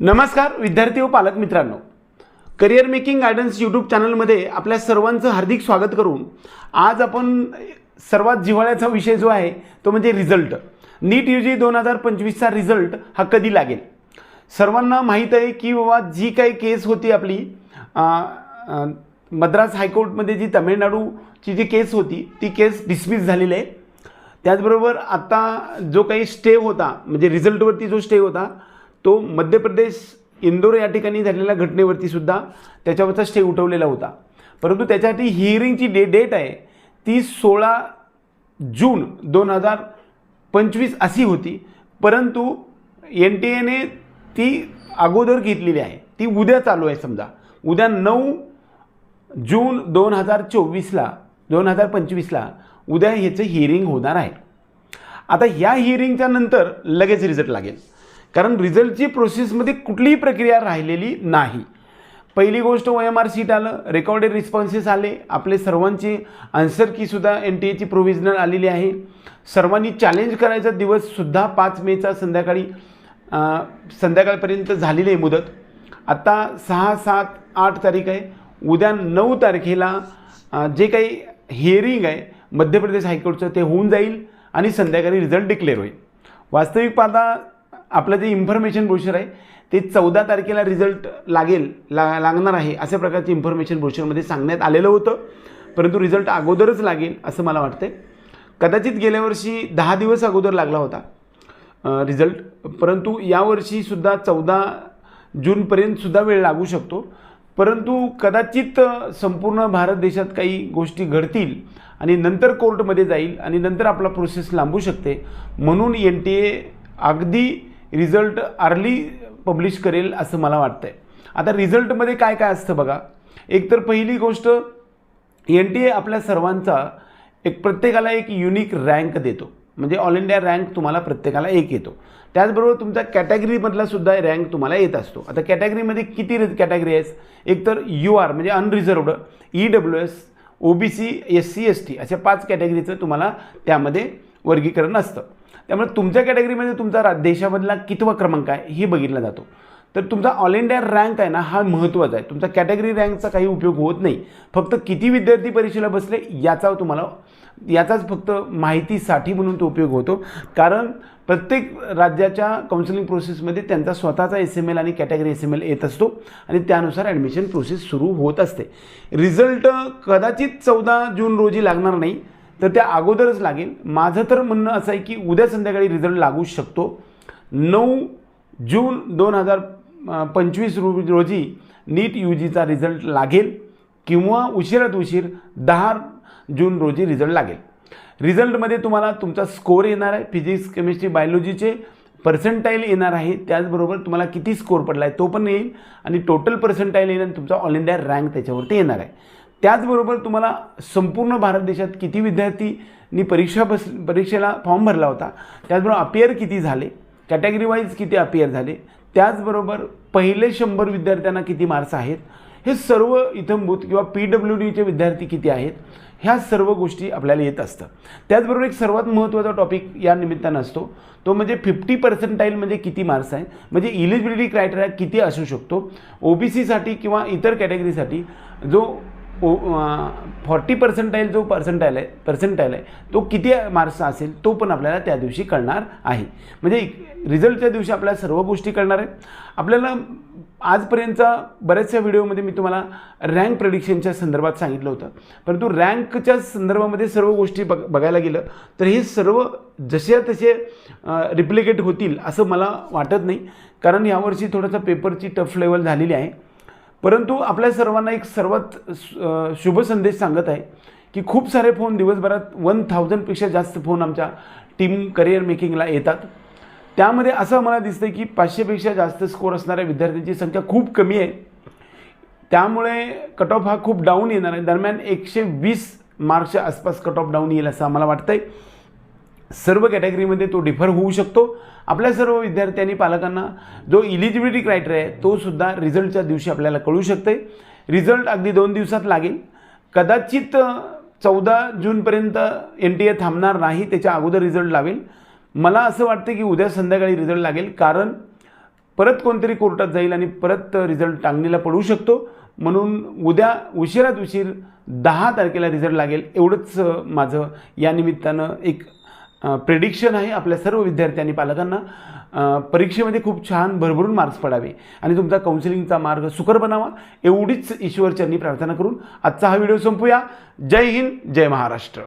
नमस्कार विद्यार्थी व पालक मित्रांनो. करिअर मेकिंग गायडन्स यूट्यूब चॅनलमध्ये आपल्या सर्वांचं हार्दिक स्वागत करून आज आपण सर्वात जिव्हाळ्याचा विषय जो आहे तो म्हणजे रिझल्ट नीट यू जी दोन हजार पंचवीसचा रिझल्ट हा कधी लागेल? सर्वांना माहीत आहे की बाबा जी काही केस होती आपली मद्रास हायकोर्टमध्ये जी तमिळनाडूची जी केस होती ती केस डिसमिस झालेली आहे. त्याचबरोबर आता जो काही स्टे होता म्हणजे रिझल्टवरती जो स्टे होता तो मध्य प्रदेश इंदोर या ठिकाणी झालेल्या घटनेवरती सुद्धा त्याच्यावरचा स्टे उठवलेला होता. परंतु त्याच्यासाठी हिअरिंगची डे डेट आहे. ती सोळा जून दोन हजार पंचवीस अशी होती. परंतु एन टी एने ती अगोदर घेतलेली आहे. ती उद्या चालू आहे समजा. उद्या नऊ जून दोन हजार चोवीसला दोन हजार पंचवीसला उद्या ह्याचं हिअरिंग होणार आहे. आता ह्या हिअरिंगच्या नंतर लगेच रिझल्ट लागेल. कारण रिझल्टची प्रोसेसमध्ये कुठलीही प्रक्रिया राहिलेली नाही. पहिली गोष्ट ओ एम आर सीट आलं रेकॉर्डेड रिस्पॉन्सेस आले आपले सर्वांची आन्सर कीसुद्धा एन टी एची प्रोव्हिजनल आलेली आहे. सर्वांनी चॅलेंज करायचा दिवससुद्धा पाच मेचा संध्याकाळी संध्याकाळपर्यंत झालेली आहे मुदत. आत्ता सहा सात आठ तारीख आहे. उद्या नऊ तारखेला जे काही हिअरिंग आहे मध्य प्रदेश हायकोर्टचं ते होऊन जाईल आणि संध्याकाळी रिझल्ट डिक्लेअर होईल. वास्तविक पाहता आपलं जे इन्फॉर्मेशन ब्रोशर आहे ते चौदा तारखेला रिझल्ट लागेल ला लागणार आहे अशा प्रकारचे इन्फॉर्मेशन ब्रोशरमध्ये सांगण्यात आलेलं होतं. परंतु रिझल्ट अगोदरच लागेल असं मला वाटतं कदाचित गेल्या वर्षी दहा दिवस अगोदर लागला होता रिझल्ट परंतु यावर्षीसुद्धा चौदा जूनपर्यंतसुद्धा वेळ लागू शकतो. परंतु कदाचित संपूर्ण भारत देशात काही गोष्टी घडतील आणि नंतर कोर्टमध्ये जाईल आणि नंतर आपला प्रोसेस लांबू शकते. म्हणून एन टी ए अगदी रिझल्ट अर्ली पब्लिश करेल असं मला वाटतंय. आता रिझल्टमध्ये काय काय असतं बघा? एकतर पहिली गोष्ट एन टी ए आपल्या सर्वांचा एक प्रत्येकाला एक युनिक रँक देतो. म्हणजे ऑल इंडिया रँक तुम्हाला प्रत्येकाला एक येतो. त्याचबरोबर तुमच्या कॅटेगरीमधला सुद्धा रँक तुम्हाला येत असतो. आता कॅटेगरीमध्ये किती कॅटेगरी आहेस एक तर यू आर म्हणजे unreserved E W S O B C S C S T अशा पाच कॅटेगरीचं तुम्हाला त्यामध्ये वर्गीकरण असतं. त्यामुळे तुमच्या कॅटेगरीमध्ये तुमचा रा देशामधला कितवा क्रमांक आहे हे बघितला जातो. तर तुमचा ऑल इंडिया रँक आहे ना हा महत्त्वाचा आहे. तुमचा कॅटेगरी रँकचा काही उपयोग होत नाही. फक्त किती विद्यार्थी परीक्षेला बसले याचा तुम्हाला याचाच फक्त माहितीसाठी म्हणून तो उपयोग होतो. कारण प्रत्येक राज्याच्या काउन्सिलिंग प्रोसेसमध्ये त्यांचा स्वतःचा एस एम एल आणि कॅटेगरी एस एम एल येत असतो आणि त्यानुसार ॲडमिशन प्रोसेस सुरू होत असते. रिझल्ट कदाचित चौदा जून रोजी लागणार नाही तर त्या अगोदरच लागेल. माझं तर म्हणणं असं आहे की उद्या संध्याकाळी रिझल्ट लागू शकतो. नऊ जून दोन हजार पंचवीस रो रोजी नीट यू जीचा रिझल्ट लागेल किंवा उशिरात उशीर दहा जून रोजी रिझल्ट लागेल. रिझल्टमध्ये तुम्हाला तुमचा स्कोअर येणार आहे. फिजिक्स केमिस्ट्री बायोलॉजीचे पर्सेंटाईल येणार आहे. त्याचबरोबर तुम्हाला किती स्कोअर पडला आहे तो पण येईल आणि टोटल पर्सेंटाईल येईल आणि तुमचा ऑल इंडिया रँक त्याच्यावरती येणार आहे. त्याचबरोबर तुम्हाला संपूर्ण भारत देशात किती विद्यार्थीनी परीक्षा बस परीक्षेला फॉर्म भरला होता त्याचबरोबर अपियर किती झाले कॅटेगरी वाईज किती अपियर झाले त्याचबरोबर पहिले शंभर विद्यार्थ्यांना किती मार्क्स आहेत हे सर्व इथंभूत किंवा पी डब्ल्यू डीचे विद्यार्थी किती आहेत ह्या सर्व गोष्टी आपल्याला येत असतं त्याचबरोबर एक सर्वात महत्त्वाचा टॉपिक या निमित्तानं असतो तो म्हणजे फिफ्टी पर्सेंटाईल म्हणजे किती मार्क्स आहे म्हणजे इलिजिबिलिटी क्रायटेरिया किती असू शकतो ओ बी सीसाठी किंवा इतर कॅटेगरीसाठी जो ओ फॉर्टी पर्सेंटाईल जो पर्सेंटाईल आहे पर्सेंटाईल आहे तो किती मार्क्सचा असेल तो पण आपल्याला त्या दिवशी कळणार आहे. म्हणजे रिझल्टच्या दिवशी आपल्याला सर्व गोष्टी कळणार आहेत. आपल्याला आजपर्यंतचा बऱ्याचशा व्हिडिओमध्ये मी तुम्हाला रँक प्रेडिक्शनच्या संदर्भात सांगितलं होतं. परंतु रँकच्या संदर्भामध्ये सर्व गोष्टी बघ बघायला गेलं तर हे सर्व जसे तसे रिप्लिकेट होतील असं मला वाटत नाही. कारण यावर्षी थोडासा पेपरची टफ लेवल झालेली आहे. परंतु आपल्या सर्वांना एक सर्वात शुभ संदेश सांगत आहे की खूप सारे फोन दिवसभरात वन थाउजंडपेक्षा जास्त फोन आमच्या टीम करिअर मेकिंगला येतात. त्यामध्ये असं मला दिसतं की पाचशेपेक्षा जास्त स्कोर असणाऱ्या विद्यार्थ्यांची संख्या खूप कमी आहे. त्यामुळे कट ऑफ हा खूप डाऊन येणार आहे. दरम्यान एकशे वीस मार्क्सच्या आसपास कट ऑफ डाऊन येईल असं आम्हाला वाटतं आहे सर्व कॅटेगरीमध्ये तो डिफर होऊ शकतो. आपल्या सर्व विद्यार्थी आणि पालकांना जो इलिजिबिलिटी क्रायटेरिया आहे तो सुद्धा रिझल्टच्या दिवशी आपल्याला कळू शकते रिझल्ट अगदी दोन दिवसात लागेल. कदाचित चौदा जूनपर्यंत एन टी ए थांबणार नाही त्याच्या अगोदर रिझल्ट लावेल. मला असं वाटतं की उद्या संध्याकाळी रिझल्ट लागेल कारण परत कोणतरी कोर्टात जाईल आणि परत रिझल्ट टांगणीला पडू शकतो. म्हणून उद्या उशिरात उशीर दहा तारखेला रिझल्ट लागेल एवढंच माझं या निमित्तानं एक प्रेडिक्शन आहे आपल्या सर्व विद्यार्थी आणि पालकांना परीक्षेमध्ये खूप छान भरभरून मार्क्स पडावे. आणि तुमचा काउन्सिलिंगचा मार्ग सुकर बनावा. एवढीच ईश्वरचरणी प्रार्थना करून आजचा हा व्हिडिओ संपूया. जय हिंद जय महाराष्ट्र.